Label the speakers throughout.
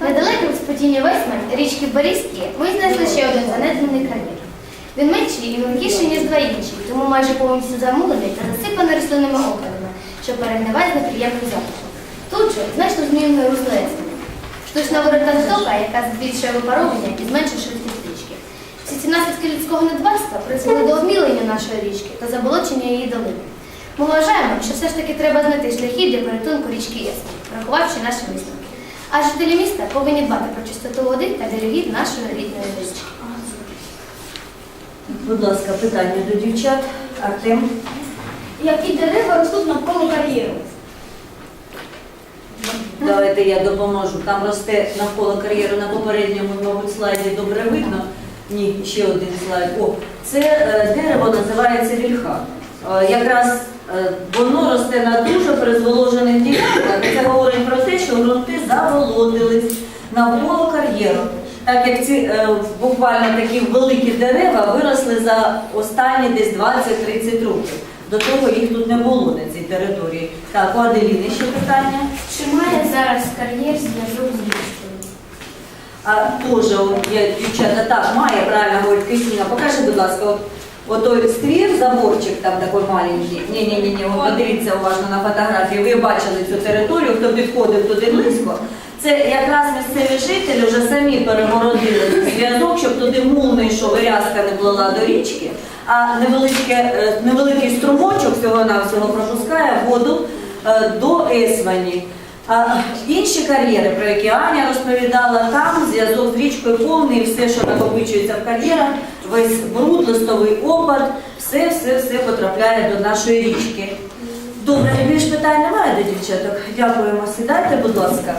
Speaker 1: Недалеко від спотіння Весьмань, річки Борізькі, ми знайшли ще один занедбаний кар'єр. Він менший і мілкіший, ніж два інші, тому майже повністю замулений та засипаний рослинними опадами, що перегниває з неприємним запахом. Тут же значно змінює русло. Штучна виробка стока, яка збільшує випаровування і зменшує швидкість річки. Всі ці наслідки людського недбальства призвели до обмілення нашої річки та заболочення її долини. Ми вважаємо, що все ж таки треба знайти шляхи для порятунку річки Есмані, врахувавши наші висновки. А жителі міста повинні дбати про чистоту води та берегів нашої рідної річки.
Speaker 2: Будь ласка, питання до дівчат. Артем.
Speaker 3: Які дерева ростуть навколо кар'єру?
Speaker 2: Давайте я допоможу. Там росте навколо кар'єру на попередньому, мабуть, слайді добре видно. Ні, ще один слайд. О, це е, дерево називається вільха. Е, якраз е, воно росте на дуже призволожених ділянках. Це говорить про те, що ґрунти заволодились навколо кар'єру. Так як ці е, буквально такі великі дерева виросли за останні десь 20-30 років. До того їх тут не було на цій території. Так, у Аделіни ще питання.
Speaker 1: Чи має зараз кар'єр зв'язок з річкою?
Speaker 2: А теж дівчата, так, має правильно говорить Кристина. Покажи, будь ласка, от, от ствір, заборчик там такий маленький. Ні, ні, подивіться уважно на фотографії. Ви бачили цю територію, хто підходив туди близько. Це якраз місцеві жителі вже самі перегородили зв'язок, щоб туди мул не йшов і рязка не плила до річки, а невеличке, е, невеликий струмочок всього-навсього пропускає воду е, до Есвані. А інші кар'єри, про які Аня розповідала, там зв'язок річкою повний, все, що накопичується в кар'єрах, весь бруд, листовий опад, все, все, все потрапляє до нашої річки. Добре, більш питань немає до дівчаток. Дякуємо. Сідайте, будь ласка.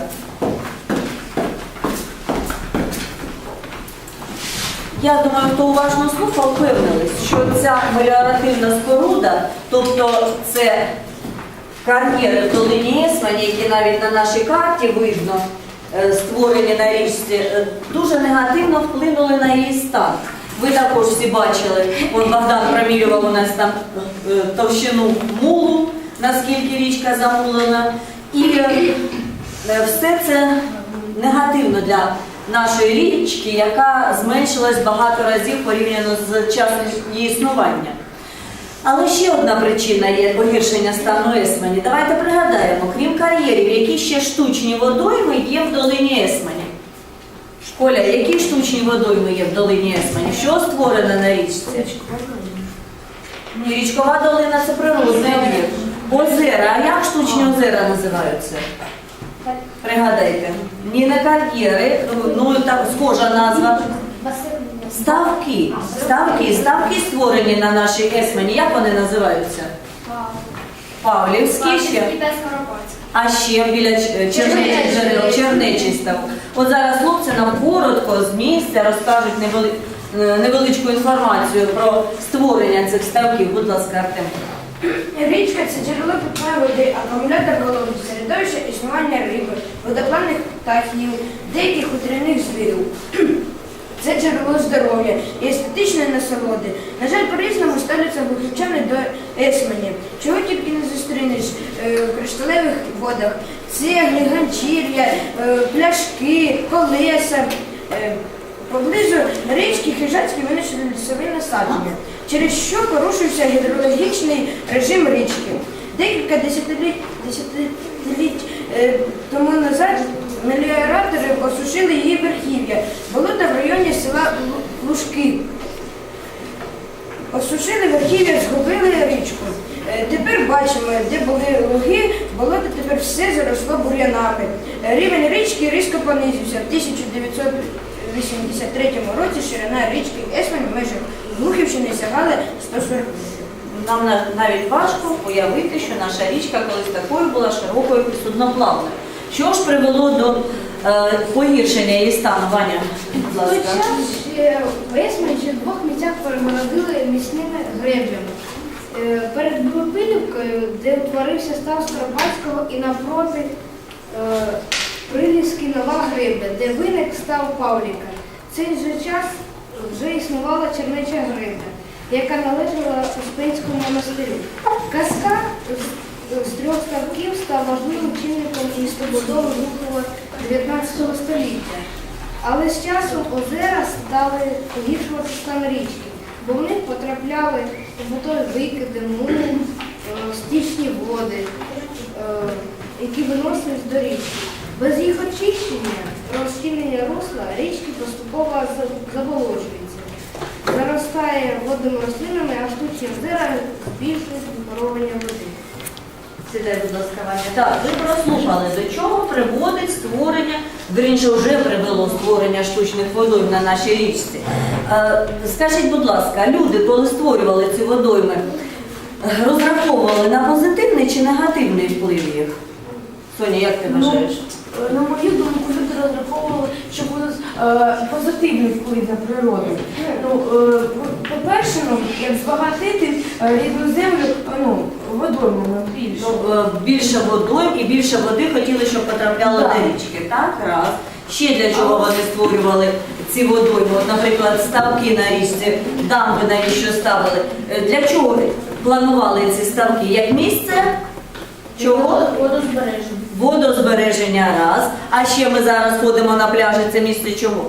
Speaker 2: Я думаю, хто уважно слухав, впевнились, що ця меліоративна споруда, тобто це кар'єри долині Есмані, які навіть на нашій карті видно, створені на річці, е, дуже негативно вплинули на її стан. Ви також всі бачили, от Богдан промірював у нас там е, товщину мулу, наскільки річка замулена. І е, е, все це негативно для нашої річки, яка зменшилась багато разів порівняно з часом її існування. Але ще одна причина є погіршення стану Есмані. Давайте пригадаємо, крім кар'єрів, які ще штучні водойми є в долині Есмані. Коля, які штучні водойми є в долині Есмані? Що створене на річці? Ні, річкова долина це природний об'єкт. Озера. А як штучні озера називаються? Пригадайте. Ні не кар'єри, ну так схожа назва. Ставки. Ставки. Ставки створені на нашій Есмені. Як вони називаються? Павлівські ще. А ще біля Ч- чернечих джерел, чернечий. От зараз хлопці нам коротко з місця розкажуть невели- е, невеличку інформацію про створення цих ставків. Будь ласка, Артем.
Speaker 3: Річка це джерело питної води, акумулятор вологи, середовище існування риби, водоплавних птахів, деяких хутряних звірів. Це джерело здоров'я і естетичної насолоди. На жаль, по-різному ставляться виховчани до есмані. Чого тільки не зустрінеш е, в кришталевих водах. Цегли, ганчір'я, е, пляшки, колеса. Е, Поблизу річки Хижацькі винайшли лісові насадження, через що порушився гідрологічний режим річки. Декілька десятиліть, десятиліть тому назад меліоратори осушили її верхів'я. Болота в районі села Лужки. Осушили верхів'я, згубили річку. Е, Тепер бачимо, де були луги, болото тепер все заросло бур'янами. Е, Рівень річки різко понизився. В 1983 році ширина річки Есмань в межах Глухівщини сягала 140 метрів.
Speaker 2: Нам навіть важко уявити, що наша річка колись такою була широкою і судноплавною. Що ж привело до е, погіршення її стану, Ваня? Будь
Speaker 1: той час в Есманчі в двох місцях перегородили міцними греблями. Е, Перед Білопилівкою, де утворився став Скоропадського і навпроти е, приліски нова гребля, де виник став Павліка. Цей же час вже існувала чернеча гребля, яка належала Успенському монастирю. Казка з, трьох ставків став важливим чинником містобудови Глухова 19 століття.
Speaker 3: Але з часом озера стали погіршувати стан річки, бо в них потрапляли побутові викиди, мули, е, стічні води, е, які виносились до річки. Без їх очищення, розчинення русла, річки поступово за- заболочуються. Заростає водними рослинами, а штучні озера збільшують випаровування води.
Speaker 2: Сідай, будь ласка, Ваня. Так, ви прослухали, до чого приводить створення, вірніше вже привело створення штучних водойм на нашій річці. Е, Скажіть, будь ласка, люди, коли створювали ці водойми, розраховували на позитивний чи негативний вплив їх? Соня, як ти вважаєш?
Speaker 4: Ну, На мою думку, розраховували, що буде е, позитивний вплив на природу. Ну, е, по-перше, ну, як збагатити е, рідну землю ну, водоймами більше.
Speaker 2: Ну, більше водойм і більше води хотіли, щоб потрапляло на річки. Так, раз. Ще для чого вони створювали ці водойми? От, наприклад, ставки на річці, дамби навіщо ставили. Для чого планували ці ставки? Як місце? Чого?
Speaker 1: Водозбереження.
Speaker 2: Водозбереження раз. А ще ми зараз ходимо на пляжі. Це місце чого?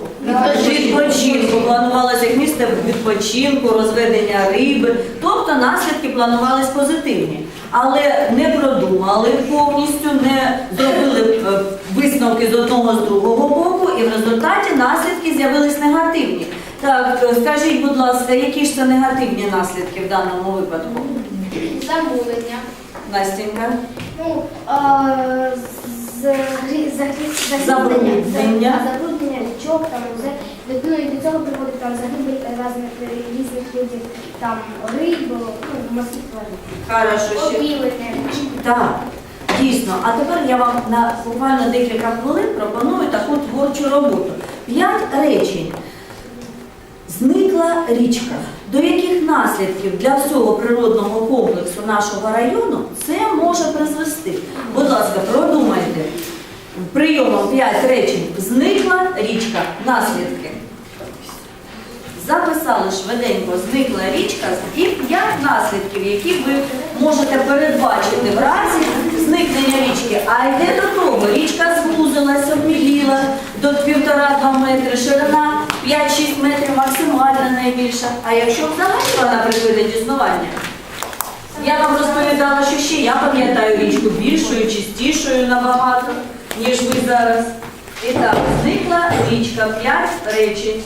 Speaker 2: Відпочинку. Планувалося як місце відпочинку, розведення риби. Тобто наслідки планувались позитивні. Але не продумали повністю, не зробили е, висновки з одного з другого боку, і в результаті наслідки з'явились негативні. Так, е, скажіть, будь ласка, які ж це негативні наслідки в даному випадку?
Speaker 1: Замулення.
Speaker 2: Настенька?
Speaker 1: Ну, а, з-
Speaker 2: Забруднення.
Speaker 1: річок, там. До- Ну, і до цього приводить там загибель різних різних видів там риб, ну, морських тварин.
Speaker 2: Хорошо, ще. Так, дійсно. А тепер я вам на буквально декілька хвилин пропоную таку творчу роботу. П'ять речень. Зникла річка. До яких наслідків для всього природного комплексу нашого району це може призвести? Будь ласка, продумайте. Прийомом п'ять речень. Зникла річка. Наслідки. Записали швиденько, зникла річка і п'ять наслідків, які ви можете передбачити в разі зникнення річки. А йде до того, річка звузилась, обміліла до півтора-два метри, ширина 5-6 метрів максимальна найбільша. А якщо взагалі вона припинить існування? Я вам розповідала, що ще я пам'ятаю річку більшою, чистішою набагато, ніж ви зараз. І так, зникла річка, 5 речень.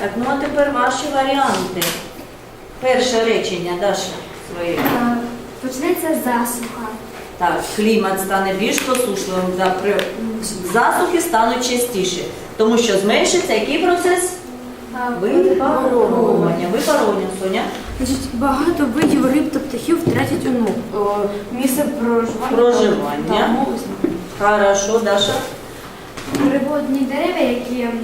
Speaker 2: Так, ну а тепер ваші варіанти. Перше речення, Даша, своє.
Speaker 1: А, Почнеться засуха.
Speaker 2: Так, клімат стане більш посушливим, за при- засухи стануть частіші, тому що зменшиться який процес?
Speaker 1: А,
Speaker 2: Випаровування. Випаровування, Соня.
Speaker 4: Значить, багато видів риб та птахів втратять оно, о, місце проживання.
Speaker 2: Проживання.
Speaker 4: та мови знання.
Speaker 2: Хорошо, Даша.
Speaker 1: Природні дерева, які м,